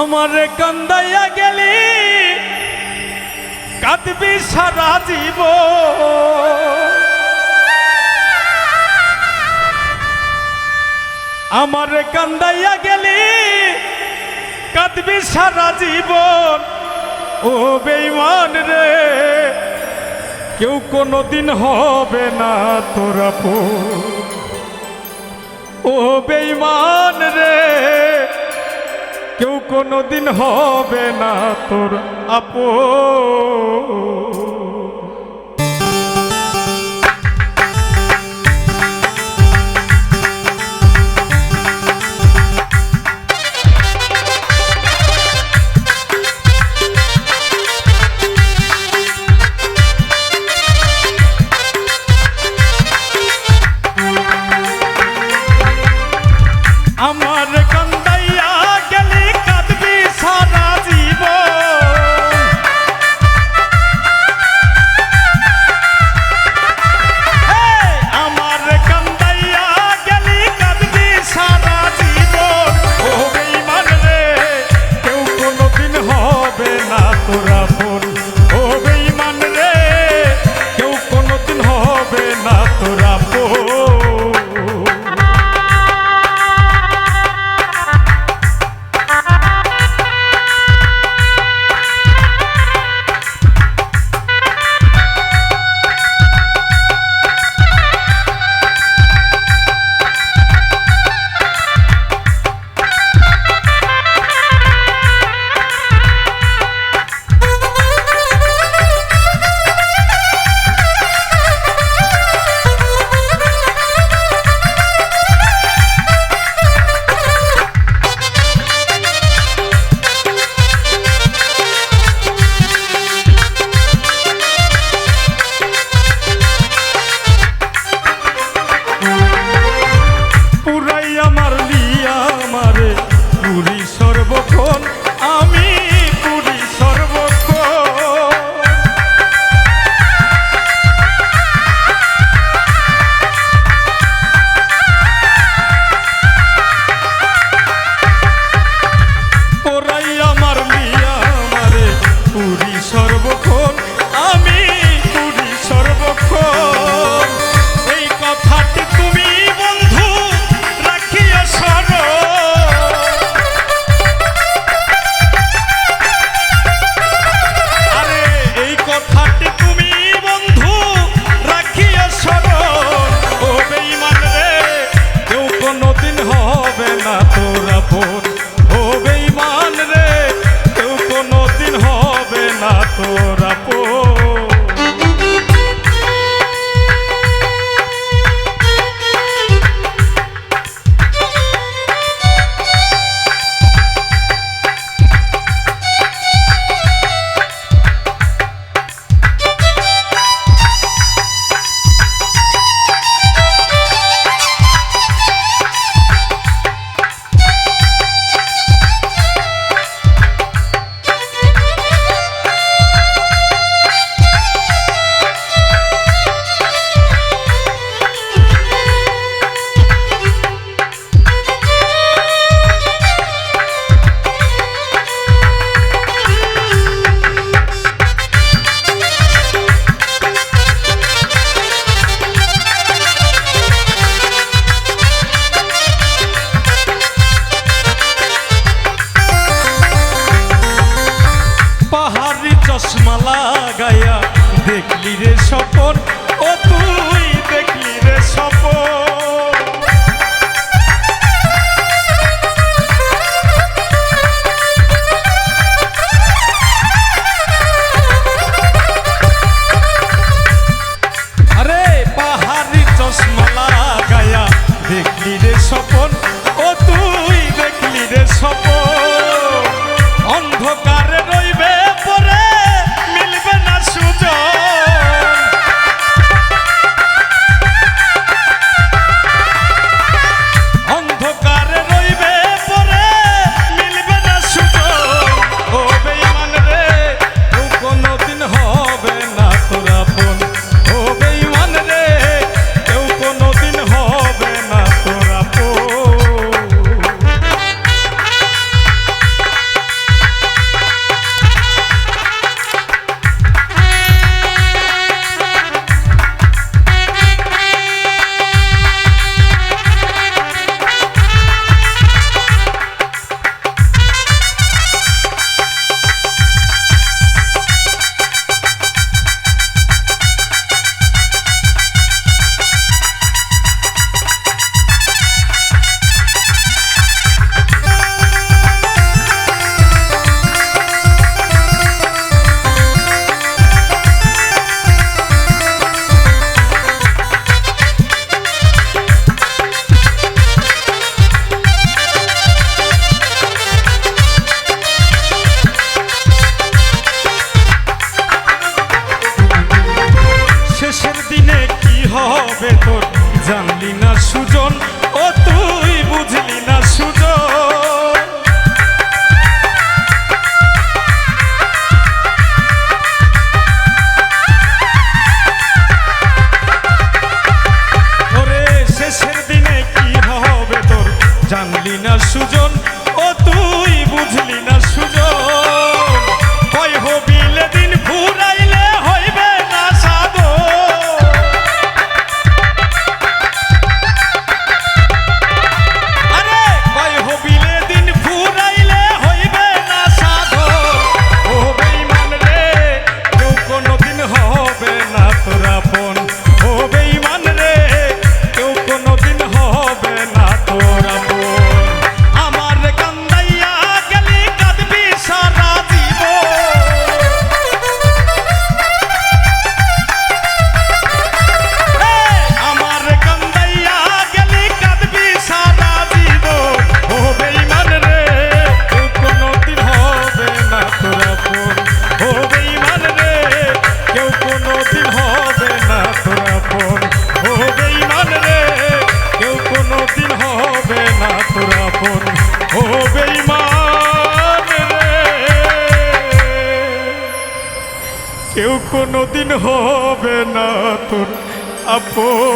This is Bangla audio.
আমার কান্দাইয়া গেলি, কাঁদবি সারা জীব আমার কান্দাইয়া গেলি, কাঁদবি সারা জীব ও বেইমান রে, কেউ কোনো দিন হবে না তোরা ও বেইমান রে। কেউ কোনোদিন হবে না তোর আপন। সর্ব Oh. মালা গাইয়া দেখলি রে সপন ও তুই কেউ কোনোদিন হবে না তোর আপন।